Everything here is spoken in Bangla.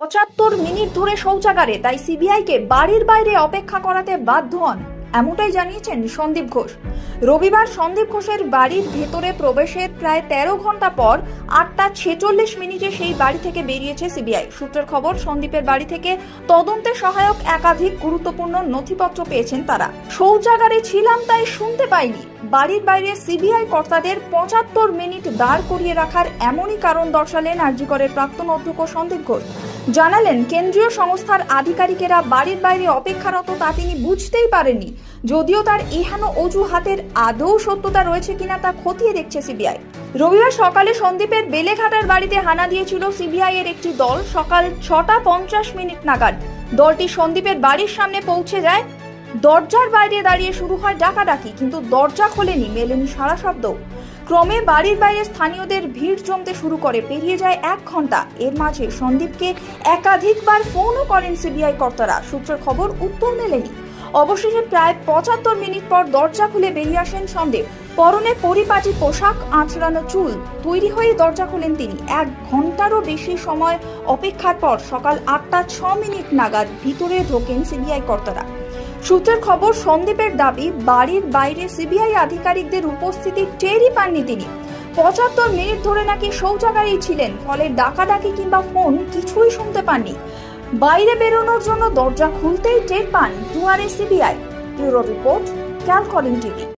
পঁচাত্তর মিনিট ধরে শৌচাগারে তাই সিবিআইকে বাড়ির বাইরে অপেক্ষা করাতে বাধ্য হন। এমনটাই জানিয়েছেন সন্দীপ ঘোষ। রবিবার সন্দীপ ঘোষের বাড়ির ভেতরে প্রবেশের প্রায় তেরো ঘণ্টা পর আটটা ছেচল্লিশ মিনিটে সেই বাড়ি থেকে বেরিয়েছে সিবিআই। সূত্রের খবর, সন্দীপের বাড়ি থেকে তদন্তে সহায়ক একাধিক গুরুত্বপূর্ণ নথিপত্র পেয়েছেন তারা। শৌচাগারে ছিলাম তাই শুনতে পাইনি। বাড়ির বাইরে সিবিআই কর্তাদের পঁচাত্তর মিনিট দাঁড় করিয়ে রাখার এমনই কারণ দর্শালেন আরজিকরের প্রাক্তন অধ্যক্ষ সন্দীপ ঘোষ। জানালেন, কেন্দ্রীয় সংস্থার আধিকারিকেরা বাড়ির বাইরে অপেক্ষারত তা তিনি বুঝতেই পারেননি। যদিও তার এহেন অজুহাতের আদৌ সত্যতা রয়েছে কিনা তা খতিয়ে দেখছে সিবিআই। রবিবার সকালে সন্দীপের বেলেঘাটার বাড়িতে হানা দিয়েছিল সিবিআই এর একটি দল। সকাল ছটা পঞ্চাশ মিনিট নাগাদ দলটি সন্দীপের বাড়ির সামনে পৌঁছে যায়। দরজার বাইরে দাঁড়িয়ে শুরু হয় ডাকাডাকি, কিন্তু দরজা খোলেনি, মেলেনি সারা শব্দ। ক্রমে বাড়ির বাইরে স্থানীয়দের ভিড় জমতে শুরু করে, পেরিয়ে যায় এক ঘণ্টা এর মাঝে সন্দীপকে একাধিকবার ফোনও করেন সিবিআই কর্তারা। সূত্রের খবর, উত্তর মেলেনি। অবশেষে প্রায় পঁচাত্তর মিনিট পর দরজা খুলে বেরিয়ে আসেন সন্দীপ পরনে পরিপাটি পোশাক, আঁচড়ানো চুল। তৈরি হয়ে দরজা খুলেন তিনি। এক ঘন্টারও বেশি সময় অপেক্ষার পর সকাল আটটা ছ মিনিট নাগাদ ভিতরে ঢোকেন সিবিআই কর্তারা। সূত্রের খবর সন্দীপের দাবি, বাড়ির বাইরে সিবিআই আধিকারিকদের উপস্থিতি টেরই পাননি তিনি। পঁচাত্তর মিনিট ধরে নাকি শৌচাগারেই ছিলেন, ফলে ডাকাডাকি কিংবা ফোন কিছুই শুনতে পাননি। বাইরে বেরোনোর জন্য দরজা খুলতেই টের পান দুয়ারে সিবিআই। ব্যুরো রিপোর্ট ক্যালকলিং টিভি।